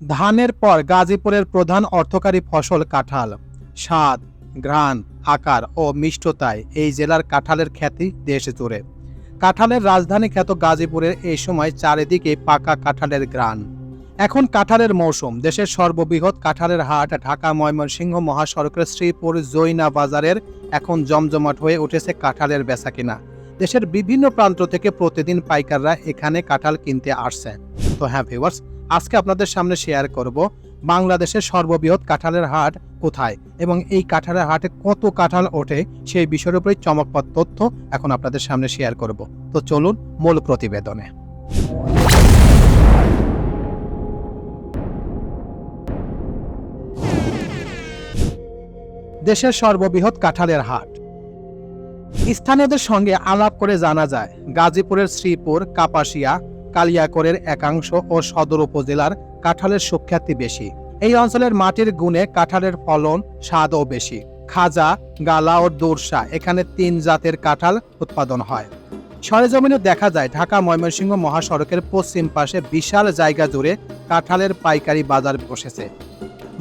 ধানের পর গাজীপুরের প্রধান অর্থকারী ফসল কাঁঠাল। স্বাদ, ঘ্রাণ, আকার ও মিষ্টতায় এই জেলার কাঁঠালের খ্যাতি দেশ জুড়ে। কাঁঠালের রাজধানী খ্যাত গাজীপুরের এই সময় চারিদিকে পাকা কাঁঠালের গ্রান এখন কাঁঠালের মৌসুম। দেশের সর্ববৃহৎ কাঁঠালের হাট ঢাকা, ময়মনসিংহ মহাসড়কের শ্রীপুর, জৈনা বাজারের এখন জমজমাট হয়ে উঠেছে কাঁঠালের বেচাকিনা দেশের বিভিন্ন প্রান্ত থেকে প্রতিদিন পাইকাররা এখানে কাঁঠাল কিনতে আসছে। তো হ্যাঁ ভিউয়ার্স আজকে আপনাদের সামনে শেয়ার করব বাংলাদেশের সর্ববৃহৎ কাঁঠালের হাট কোথায় এবং এই কাঁঠালের হাটে কত কাঁঠাল ওঠে সেই বিষয়ের উপরে চমকপ্রদ তথ্য এখন আপনাদের সামনে শেয়ার করব। তো চলুন মূল প্রতিবেদনে। দেশের সর্ববৃহৎ কাঁঠালের হাট। স্থানীয়দের সঙ্গে আলাপ করে জানা যায়, গাজীপুরের শ্রীপুর, কাপাসিয়া কালিয়াকরের একাংশ ও সদর উপজেলার কাঁঠালের সুখ্যাতি বেশি। এই অঞ্চলের মাটির গুণে কাঁঠালের ফলন, স্বাদও বেশি। খাজা, গালা ও দোরসা এখানে তিন জাতের কাঁঠাল উৎপাদন হয়। সরেজমিনে দেখা যায় ঢাকা ময়মনসিংহ মহাসড়কের পশ্চিম পাশে বিশাল জায়গা জুড়ে কাঁঠালের পাইকারি বাজার বসেছে।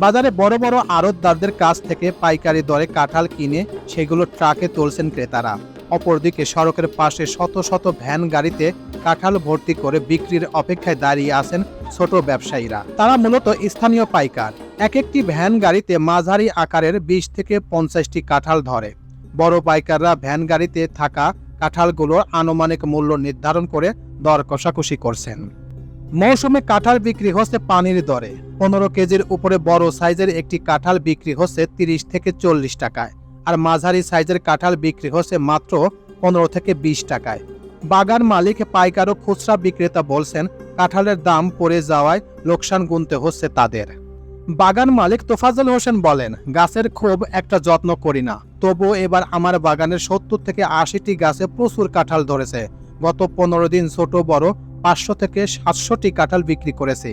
বাজারে বড় বড় আড়তদারদের কাছ থেকে পাইকারি দরে কাঁঠাল কিনে সেগুলো ট্রাকে তুলছেন ক্রেতারা। অপরদিকে সড়কের পাশে শত শত ভ্যান গাড়িতে কাঁঠাল ভর্তি করে বিক্রির অপেক্ষায় দাঁড়িয়ে আছেন ছোট ব্যবসায়ীরা। তারা মূলত স্থানীয় পাইকার। এক একটি ভ্যান গাড়িতে মাঝারি আকারের বিশ থেকে পঞ্চাশটি কাঁঠাল ধরে। বড় পাইকাররা ভ্যান গাড়িতে থাকা কাঁঠালগুলোর আনুমানিক মূল্য নির্ধারণ করে দর কষাকষি করছেন। মৌসুমে কাঁঠাল বিক্রি হচ্ছে পানির দরে। পনেরো কেজির উপরে বড় সাইজের একটি কাঁঠাল বিক্রি হচ্ছে তিরিশ থেকে চল্লিশ টাকায়। আর মাঝারি সাইজের কাঁঠাল বিক্রি হচ্ছে মাত্র পনেরো থেকে বিশ টাকায়। বাগান মালিক পাইকার ও খুচরা বিক্রেতা বলছেন, কাঁঠালের দাম পড়ে যাওয়ায় লোকসান গুনতে হচ্ছে তাদের। বাগান মালিক তোফাজল হোসেন বলেন, গাছের খুব একটা যত্ন করি না। তবুও এবার আমার বাগানের সত্তর থেকে আশিটি গাছে প্রচুর কাঁঠাল ধরেছে। গত পনেরো দিন ছোট বড় পাঁচশো থেকে সাতশোটি কাঁঠাল বিক্রি করেছে।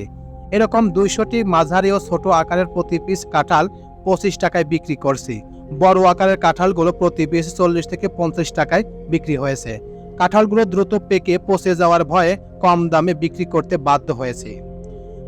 এরকম দুইশোটি মাঝারি ও ছোট আকারের প্রতি পিস কাঁঠাল পঁচিশ টাকায় বিক্রি করছি। বড় আকারের কাঁঠালগুলো প্রতি পিস চল্লিশ থেকে পঞ্চাশ টাকায় বিক্রি হয়েছে। কাঁঠালগুলো দ্রুত পেকে পচে যাওয়ার ভয়ে কম দামে বিক্রি করতে বাধ্য হয়েছে।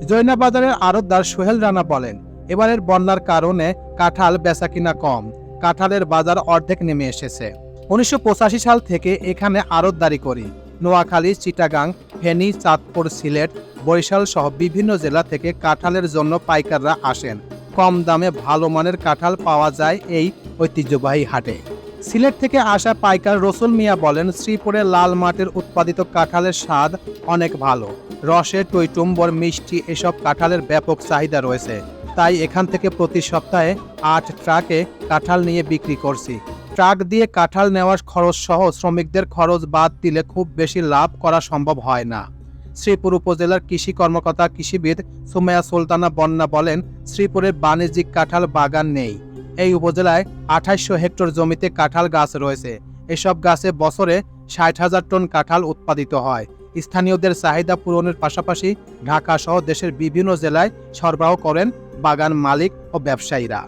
জৈনা বাজারের আড়তদার সোহেল রানা বলেন, এবারের বন্যার কারণে কাঁঠাল বেচা কিনা কম। কাঁঠালের বাজার অর্ধেক নেমে এসেছে। উনিশশো পঁচাশি সাল থেকে এখানে আড়তদারি করি। নোয়াখালী, চিটাগাং, ফেনী, চাঁদপুর, সিলেট, বরিশাল সহ বিভিন্ন জেলা থেকে কাঁঠালের জন্য পাইকাররা আসেন। কম দামে ভালো মানের কাঁঠাল পাওয়া যায় এই ঐতিহ্যবাহী হাটে। সিলেট থেকে আসা পাইকার রসুল মিয়া বলেন, শ্রীপুরে লাল মাটির উৎপাদিত কাঁঠালের স্বাদ অনেক ভালো। রসে টইটুম্বর মিষ্টি এসব কাঁঠালের ব্যাপক চাহিদা রয়েছে। তাই এখান থেকে প্রতি সপ্তাহে আট ট্রাকে কাঁঠাল নিয়ে বিক্রি করছি। ট্রাক দিয়ে কাঁঠাল নেওয়ার খরচ সহ শ্রমিকদের খরচ বাদ দিলে খুব বেশি লাভ করা সম্ভব হয় না। শ্রীপুর উপজেলার কৃষি কর্মকর্তা কৃষিবিদ সুমেয়া সুলতানা বন্যা বলেন শ্রীপুরের বাণিজ্যিক কাঁঠাল বাগান নেই। এই উপজেলায় আঠাইশশো হেক্টর জমিতে কাঁঠাল গাছ রয়েছে। এসব গাছে বছরে ষাট হাজার টন কাঁঠাল উৎপাদিত হয়। স্থানীয়দের চাহিদা পূরণের পাশাপাশি ঢাকা সহ দেশের বিভিন্ন জেলায় সরবরাহ করেন বাগান মালিক ও ব্যবসায়ীরা।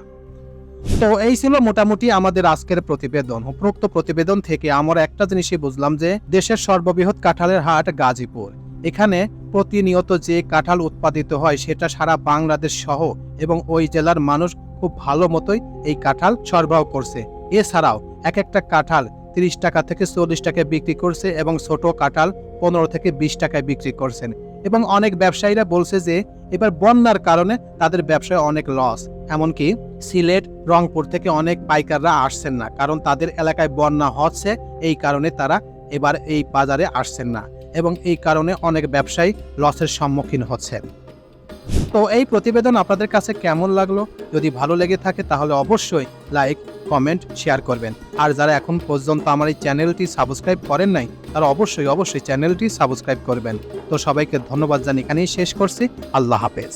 তো এই ছিল মোটামুটি আমাদের আজকের প্রতিবেদন। উপরোক্ত প্রতিবেদন থেকে আমরা একটা জিনিসই বুঝলাম যে, দেশের সর্ববৃহৎ কাঁঠালের হাট গাজীপুর। এখানে প্রতিনিয়ত যে কাঁঠাল উৎপাদিত হয়, সেটা সারা বাংলাদেশ সহ এবং ওই জেলার মানুষ খুব ভালো মতোই এই কাঁঠাল সরবরাহ করছে। এছাড়াও এক একটা কাঁঠাল তিরিশ টাকা থেকে চল্লিশ টাকায় বিক্রি করছে এবং ছোট কাঁঠাল পনেরো থেকে বিশ টাকায় বিক্রি করছেন। এবং অনেক ব্যবসায়ীরা বলছে যে, এবার বন্যার কারণে তাদের ব্যবসায় অনেক লস। এমনকি সিলেট, রংপুর থেকে অনেক পাইকাররা আসছেন না, কারণ তাদের এলাকায় বন্যা হচ্ছে, এই কারণে তারা এবার এই বাজারে আসছেন না। এবং এই কারণে অনেক ব্যবসায়ী লসের সম্মুখীন হচ্ছে। তো এই প্রতিবেদন আপনাদের কাছে কেমন লাগল? যদি ভালো লেগে থাকে তাহলে অবশ্যই লাইক, কমেন্ট, শেয়ার করবেন। আর যারা এখন পর্যন্ত আমার এই চ্যানেলটি সাবস্ক্রাইব করেন নাই, তারা অবশ্যই অবশ্যই চ্যানেলটি সাবস্ক্রাইব করবেন। তো সবাইকে ধন্যবাদ জানি এখানেই শেষ করছি। আল্লাহ হাফেজ।